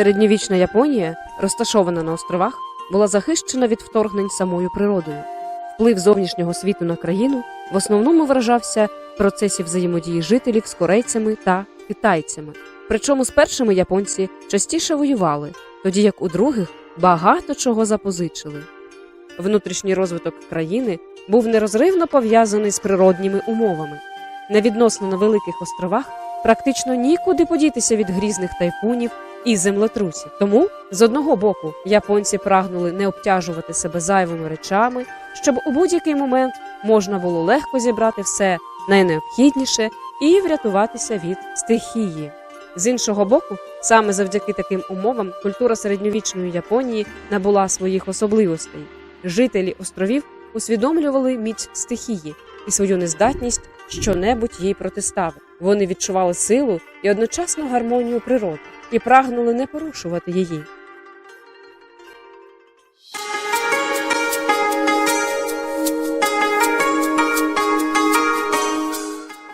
Середньовічна Японія, розташована на островах, була захищена від вторгнень самою природою. Вплив зовнішнього світу на країну в основному виражався в процесі взаємодії жителів з корейцями та китайцями. Причому з першими японці частіше воювали, тоді як у других багато чого запозичили. Внутрішній розвиток країни був нерозривно пов'язаний з природніми умовами. На відносно невеликих островах практично нікуди подітися від грізних тайфунів і землетрусів. Тому з одного боку японці прагнули не обтяжувати себе зайвими речами, щоб у будь-який момент можна було легко зібрати все найнеобхідніше і врятуватися від стихії. З іншого боку, саме завдяки таким умовам культура середньовічної Японії набула своїх особливостей. Жителі островів усвідомлювали міць стихії і свою нездатність щонебудь їй протиставити. Вони відчували силу і одночасно гармонію природи і прагнули не порушувати її.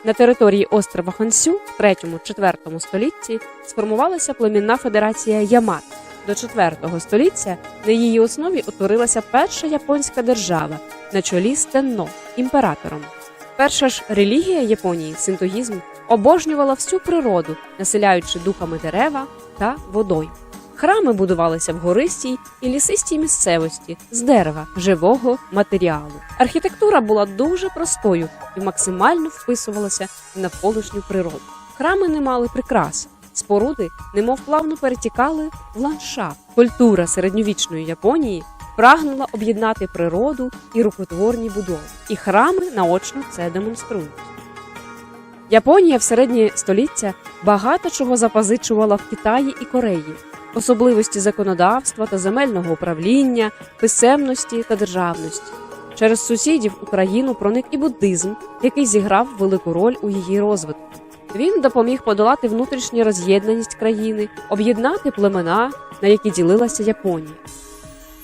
На території острова Хансю в 3-4 столітті сформувалася племінна федерація Ямат. До 4 століття на її основі утворилася перша японська держава на чолі з Тенно імператором. Перша ж релігія Японії, синтоїзм, обожнювала всю природу, населяючи духами дерева та водою. Храми будувалися в гористій і лісистій місцевості з дерева живого матеріалу. Архітектура була дуже простою і максимально вписувалася в навколишню природу. Храми не мали прикрас, споруди, немов плавно перетікали в ландшафт. Культура середньовічної Японії прагнула об'єднати природу і рукотворні будови, і храми наочно це демонструють. Японія в середнє століття багато чого запозичувала в Китаї і Кореї, особливості законодавства та земельного управління, писемності та державності. Через сусідів Україну проник і буддизм, який зіграв велику роль у її розвитку. Він допоміг подолати внутрішню роз'єднаність країни, об'єднати племена, на які ділилася Японія.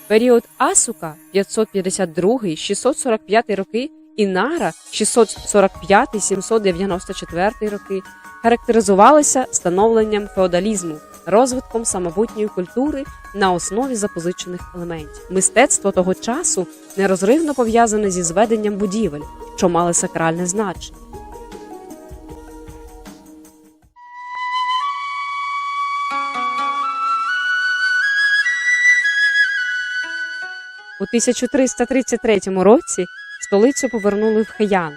Період Асука 552-645 роки і Нара 645-794 роки характеризувалися становленням феодалізму, розвитком самобутньої культури на основі запозичених елементів. Мистецтво того часу нерозривно пов'язане зі зведенням будівель, що мали сакральне значення. У 1333 році столицю повернули в Хеян.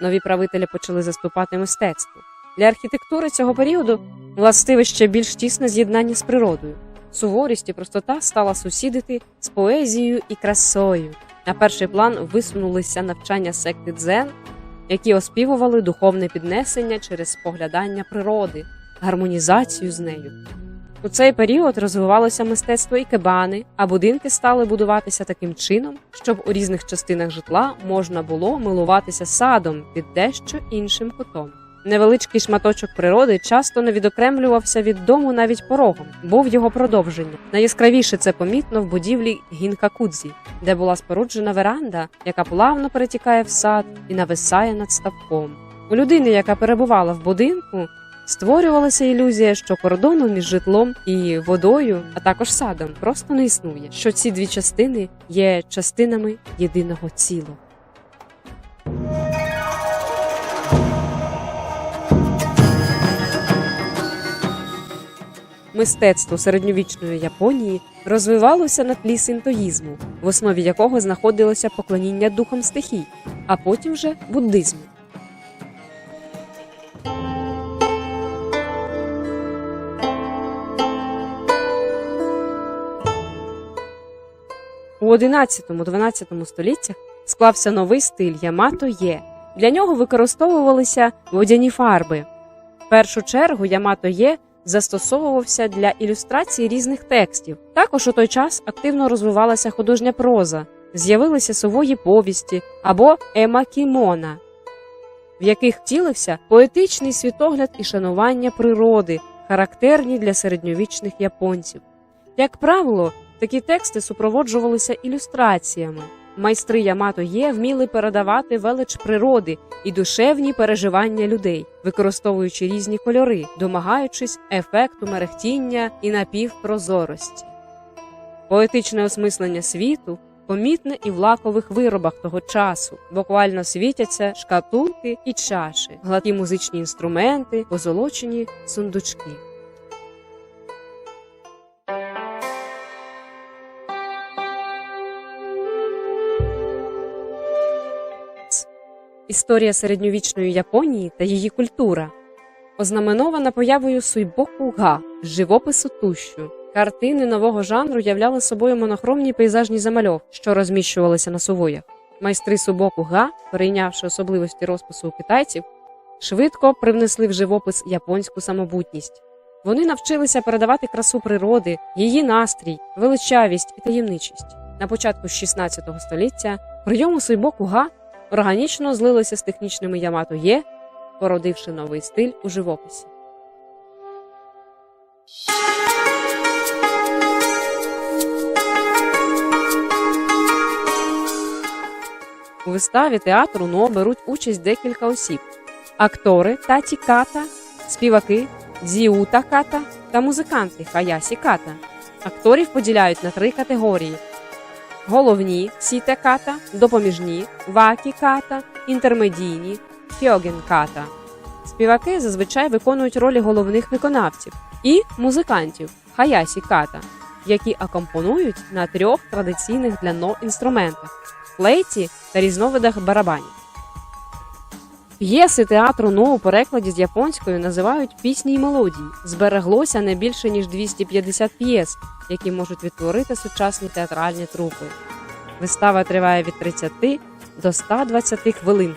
Нові правителі почали заступати мистецтву. Для архітектури цього періоду властиве ще більш тісне з'єднання з природою. Суворість і простота стала сусідити з поезією і красою. На перший план висунулися навчання секти дзен, які оспівували духовне піднесення через споглядання природи, гармонізацію з нею. У цей період розвивалося мистецтво ікебани, а будинки стали будуватися таким чином, щоб у різних частинах житла можна було милуватися садом під дещо іншим кутом. Невеличкий шматочок природи часто не відокремлювався від дому навіть порогом, був його продовженням. Найяскравіше це помітно в будівлі Гінкакудзі, де була споруджена веранда, яка плавно перетікає в сад і нависає над ставком. У людини, яка перебувала в будинку, створювалася ілюзія, що кордону між житлом і водою, а також садом, просто не існує. Що ці дві частини є частинами єдиного цілого. Мистецтво середньовічної Японії розвивалося на тлі синтоїзму, в основі якого знаходилося поклоніння духам стихій, а потім вже буддизму. У 11-12 століттях склався новий стиль Ямато Є. Для нього використовувалися водяні фарби. В першу чергу Ямато Є застосовувався для ілюстрації різних текстів. Також у той час активно розвивалася художня проза, з'явилися сової повісті або емакімона, в яких втілився поетичний світогляд і шанування природи, характерні для середньовічних японців. Як правило, такі тексти супроводжувалися ілюстраціями. Майстри Ямато Є вміли передавати велич природи і душевні переживання людей, використовуючи різні кольори, домагаючись ефекту мерехтіння і напівпрозорості. Поетичне осмислення світу помітне і в лакових виробах того часу. Буквально світяться шкатулки і чаші, гладкі музичні інструменти, позолочені сундучки. Історія середньовічної Японії та її культура ознаменована появою суйбоку га живопису тущу. Картини нового жанру являли собою монохромні пейзажні замальовки, що розміщувалися на сувоях. Майстри субоку га, перейнявши особливості розпису у китайців, швидко привнесли в живопис японську самобутність. Вони навчилися передавати красу природи, її настрій, величавість і таємничість. На початку 16 століття прийому суйбоку га органічно злилися з технічними Ямато Є, породивши новий стиль у живописі. У виставі театру НО беруть участь декілька осіб: актори Таті Ката, співаки Дзіута Ката та музиканти Хаясі Ката. Акторів поділяють на три категорії: головні Сіте Ката, допоміжні Вакі Ката, інтермедійні Хьоген Ката. Співаки зазвичай виконують ролі головних виконавців і музикантів Хаясі Ката, які акомпонують на трьох традиційних для но інструментах флейті та різновидах барабанів. П'єси театру НО у перекладі з японською називають пісні й мелодії. Збереглося не більше ніж 250 п'єс, які можуть відтворити сучасні театральні трупи. Вистава триває від 30 до 120 хвилин.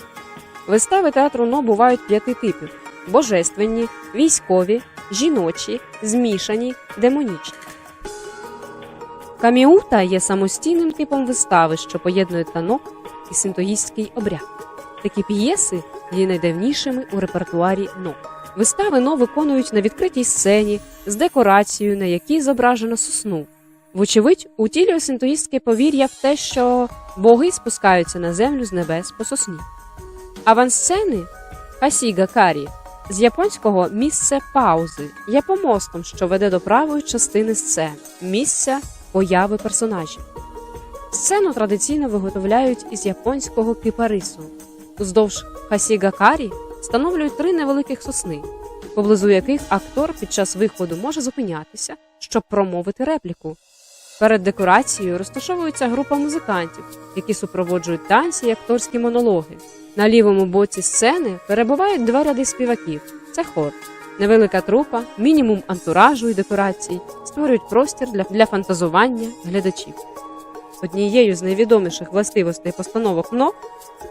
Вистави театру НО бувають п'яти типів: божественні, військові, жіночі, змішані, демонічні. Каміута є самостійним типом вистави, що поєднує танок і синтоїстський обряд. Такі п'єси є найдавнішими у репертуарі НО. Вистави НО виконують на відкритій сцені з декорацією, на якій зображено сосну. Вочевидь, утілює синтоїстське повір'я в те, що боги спускаються на землю з небес по сосні. Авансцени Хасіга Карі з японського місце паузи є помостом, що веде до правої частини сцени, місця появи персонажів. Сцену традиційно виготовляють із японського кипарису. Уздовж хасігакарі встановлюють три невеликих сосни, поблизу яких актор під час виходу може зупинятися, щоб промовити репліку. Перед декорацією розташовується група музикантів, які супроводжують танці і акторські монологи. На лівому боці сцени перебувають два ряди співаків це хор. Невелика трупа, мінімум антуражу і декорацій створюють простір для, для фантазування глядачів. Однією з найвідоміших властивостей постановок НО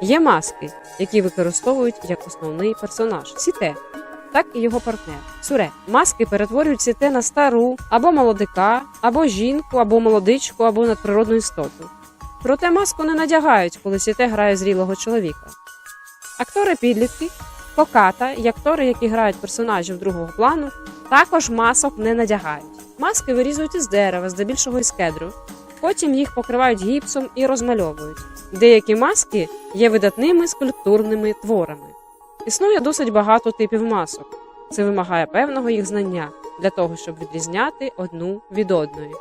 є маски, які використовують як основний персонаж Сіте, так і його партнер Суре. Маски перетворюють Сіте на стару або молодика, або жінку, або молодичку, або надприродну істоту. Проте маску не надягають, коли Сіте грає зрілого чоловіка. Актори підлітки, поката і актори, які грають персонажів другого плану, також масок не надягають. Маски вирізують із дерева, здебільшого із кедру. Потім їх покривають гіпсом і розмальовують. Деякі маски є видатними скульптурними творами. Існує досить багато типів масок. Це вимагає певного їх знання для того, щоб відрізняти одну від одної.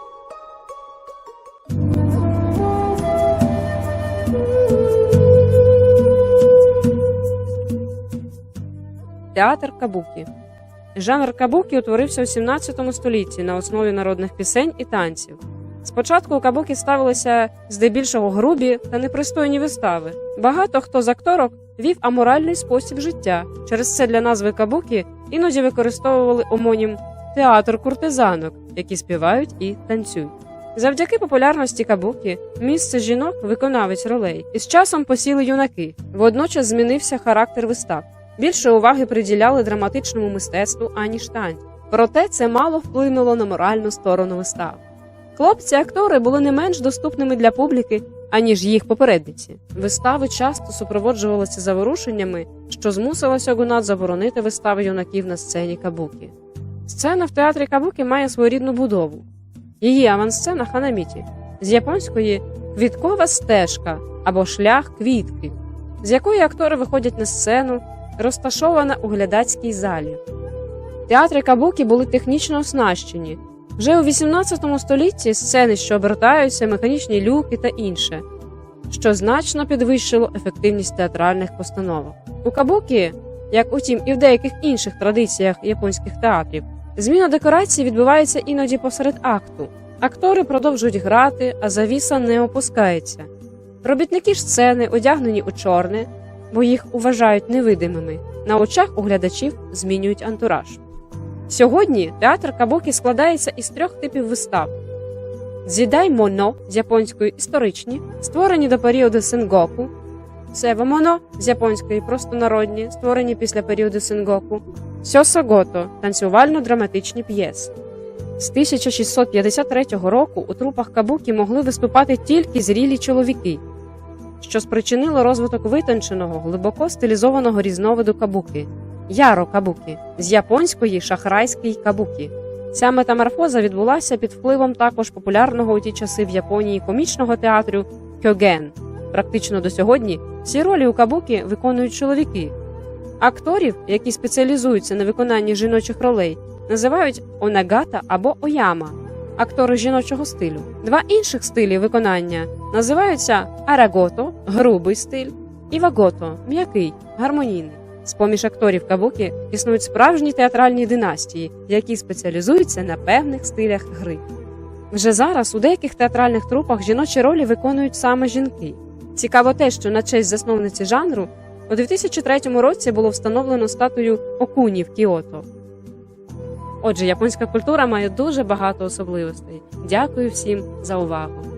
Театр Кабукі Жанр кабукі утворився у 17 столітті на основі народних пісень і танців. Спочатку у кабукі ставилися здебільшого грубі та непристойні вистави. Багато хто з акторок вів аморальний спосіб життя. Через це для назви кабукі іноді використовували омонім театр куртизанок, які співають і танцюють. Завдяки популярності кабукі місце жінок виконавець ролей із часом посіли юнаки. Водночас змінився характер вистав. Більше уваги приділяли драматичному мистецтву аніж танцю. Проте це мало вплинуло на моральну сторону вистав. Хлопці-актори були не менш доступними для публіки, аніж їх попередниці. Вистави часто супроводжувалися заворушеннями, що змусило Сьогунат заборонити вистави юнаків на сцені кабукі. Сцена в театрі кабукі має своєрідну будову. Її авансцена ханаміті з японської квіткова стежка або шлях квітки, з якої актори виходять на сцену, розташована у глядацькій залі. Театри кабукі були технічно оснащені. Вже у 18 столітті сцени, що обертаються, механічні люки та інше, що значно підвищило ефективність театральних постановок. У кабукі, як утім і в деяких інших традиціях японських театрів, зміна декорації відбувається іноді посеред акту. Актори продовжують грати, а завіса не опускається. Робітники сцени одягнені у чорне, бо їх вважають невидимими. На очах у глядачів змінюють антураж. Сьогодні театр Кабукі складається із трьох типів вистав: Дзідай моно з японської історичні, створені до періоду Сенгоку, Сева моно з японської простонародні, створені після періоду Сенгоку, Сьосогото танцювально-драматичні п'єси. З 1653 року у трупах Кабукі могли виступати тільки зрілі чоловіки, що спричинило розвиток витонченого, глибоко стилізованого різновиду кабуки яро кабукі з японської шахрайський кабукі. Ця метаморфоза відбулася під впливом також популярного у ті часи в Японії комічного театру кьоген. Практично до сьогодні всі ролі у кабукі виконують чоловіки. Акторів, які спеціалізуються на виконанні жіночих ролей, називають онагата або ояма, актори жіночого стилю. Два інших стилі виконання називаються арагото грубий стиль і вагото м'який, гармонійний. З-поміж акторів кабукі існують справжні театральні династії, які спеціалізуються на певних стилях гри. Вже зараз у деяких театральних трупах жіночі ролі виконують саме жінки. Цікаво те, що на честь засновниці жанру у 2003 році було встановлено статую Окуні в Кіото. Отже, японська культура має дуже багато особливостей. Дякую всім за увагу!